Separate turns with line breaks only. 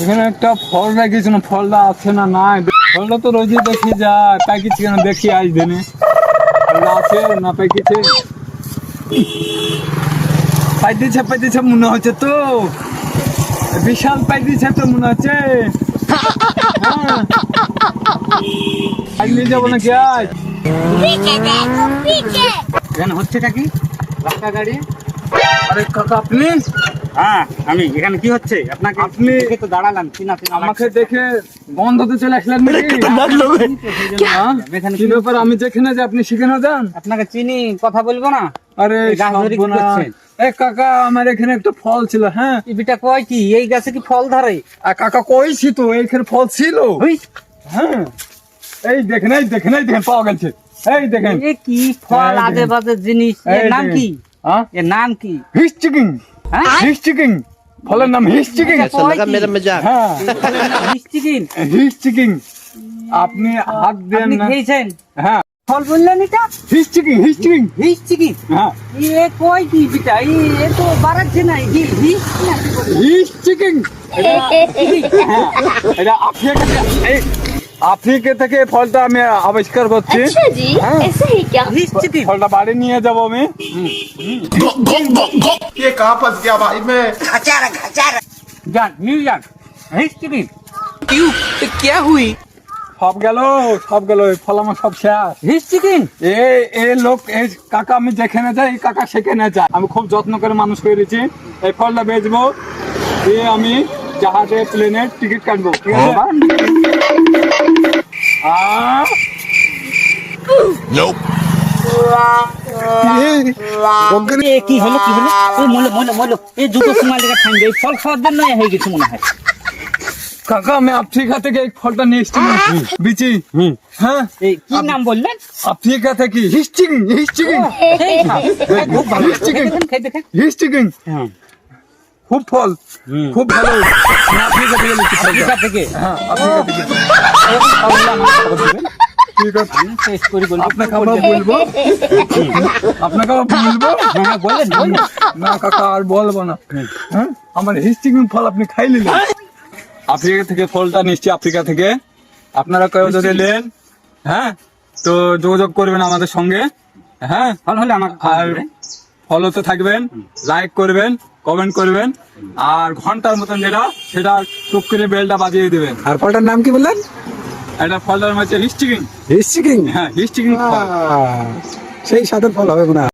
এখানে একটা ফল রাখিস না ফলটা আছে না নাই? ফলটা তো রোজই দেখি যায় প্যাকেছি কেন দেখি আজ দিনে। ফলটা আছে না প্যাকেছে পাইতেছে পাইতেছে মনে হচ্ছে তো। বিশাল পাইতেছে তো মনে হচ্ছে। হ্যাঁ। যাব নাকি আজ?
এখানে হচ্ছেটা কি? রাস্তা গাড়ি?
আরে কাকা আপনি
হ্যাঁ আমি এখানে কি হচ্ছে? আপনাকে
আপনি-
তো দাঁড়ালাম চিনা চিনা
আমাকে দেখে গন্ধতে চলে আসলেন হ্যাঁ? কি ব্যাপার? আমি যেখানে যে আপনি সেখানে যান?
আপনাকে চিনি কথা বলব না?
আরে কাকা আমার এখানে একটা ফল ছিল হ্যাঁ?
বিটা কয় কি? এই গাছে কি ফল ধরে?
আর কাকা কইছি তো এইখানে ফল ছিল।
ওই
হ্যাঁ? এই দেখেন এই দেখেন এই দেখেন পাওয়া গেছে। এই দেখেন।
এ কি ফল আজে বাজে জিনিস? এর নাম কি? এর নাম কি?
হিস
চিকেন
হিস চিকেন ফলের নাম হিস
আচ্ছা,
চিকেন
হ্যাঁ।
হিস চিকেন
হিস চিকেন আপনি হাত দেন না।
খেয়েছেন?
হ্যাঁ।
ফল বললেন এটা?
হিস চিকেন হিস চিকেন
হিস চিকেন
হ্যাঁ।
এ কই কি বিটা? এ তো বাড়াচ্ছে না কি হিস
হিস চিকেন এটা আপনি আফ্রিকা থেকে এই ফলটা আমি আবিষ্কার করছি
अच्छा जी ऐसे ही क्या
মিষ্টি কিন
ফলটা বাড়ি নিয়ে যাব আমি
ये कहाँ फंस गया भाई मैं
যান নিউ যান মিষ্টি কিন
সব গেল সব গেল এই ফল আমার সব শেষ
মিষ্টি কিন
এ এ লোক এই কাকা আমি যেখানে যাই এই কাকা সেখানে যায় আমি খুব যত্ন করে মানুষ করেছি এই ফলটা বেচবো দিয়ে আমি জাহাজে প্লেনের টিকিট কাটবো ঠিক আছে আহ,
কি হলো কি হলো ও মলো মলো মলো এই জুতো সীমা লেগে থামবে এই ফল খাওয়ার জন্য হয়ে গেছে মনে হয়
কাকা আমি আফ্রিকা থেকে এই ফলটা নিয়ে এসছি বিচি হ্যাঁ
কি নাম বললেন
আফ্রিকা থেকে হিস্টিং হিস্টিং হিস্টিং
হ্যাঁ
খুব ফল। খুব ভালো। আফ্রিকা থেকে নিচ্ছি ফলটা।
আফ্রিকা থেকে?
হ্যাঁ আফ্রিকা থেকে
এরকম ফলগুলো আমাকে খাবার দিবেন।
ঠিক আছে
করি বলব
আপনাকে আমরা বলব? আপনাকে আবার বলব?
হ্যাঁ বলেন
না কাকা আর বলব না। হ্যাঁ? আমার হিস্টিং ফল আপনি খাই নিলেন। আফ্রিকা থেকে ফলটা নিচ্ছি আফ্রিকা থেকে। আপনারা কেউ যদি নেন হ্যাঁ তো যোগাযোগ করবেন আমাদের সঙ্গে। হ্যাঁ
ফল হলে আমার
আর। ফলোতে থাকবেন লাইক করবেন কমেন্ট করবেন আর ঘণ্টার মতন যেটা সেটা টুক করে বেলটা বাজিয়ে দিবেন।
আর ফলটার নাম কি বললেন?
এটা ফলটার নাম হচ্ছে হিস্টিকিং
হিস্টিকিং
হ্যাঁ হিস্টিকিং
সেই সাথে ফল হবে হয়।